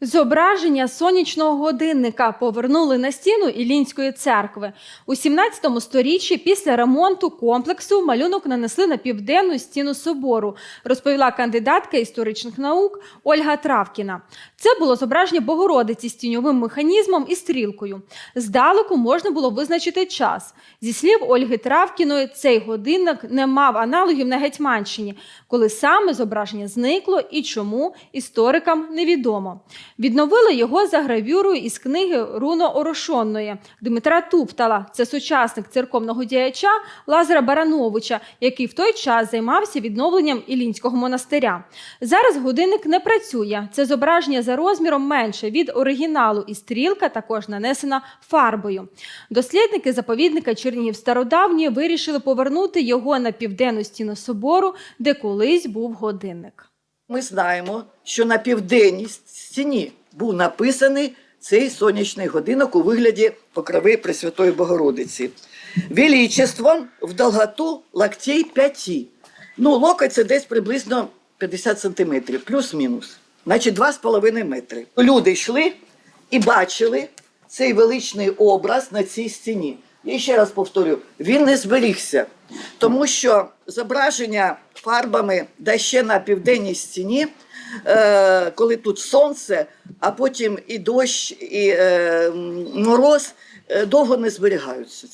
Зображення сонячного годинника повернули на стіну Іллінської церкви. У 17 сторіччі після ремонту комплексу малюнок нанесли на південну стіну собору, розповіла кандидатка історичних наук Ольга Травкіна. Це було зображення Богородиці з тіньовим механізмом і стрілкою. Здалеку можна було визначити час. Зі слів Ольги Травкіної, цей годинник не мав аналогів на Гетьманщині, коли саме зображення зникло і чому історикам невідомо. Відновили його за гравюрою із книги Руно Орошонної Дмитра Туптала. Це сучасник церковного діяча Лазара Барановича, який в той час займався відновленням Ілінського монастиря. Зараз годинник не працює. Це зображення за розміром менше від оригіналу, і стрілка також нанесена фарбою. Дослідники заповідника Чернігів Стародавньої вирішили повернути його на південну стіну собору, де колись був годинник. Ми знаємо, що на південній стіні був написаний цей сонячний годинок у вигляді покрови Пресвятої Богородиці. Величеством в долготу локтей 5. Ну, локоть це десь приблизно 50 сантиметрів, плюс-мінус. Значить, 2,5 метри. Люди йшли і бачили цей величний образ на цій стіні. Я ще раз повторю, він не зберігся, тому що зображення фарбами, да ще на південній стіні, е, коли тут сонце, а потім і дощ, і е, мороз, е, довго не зберігаються.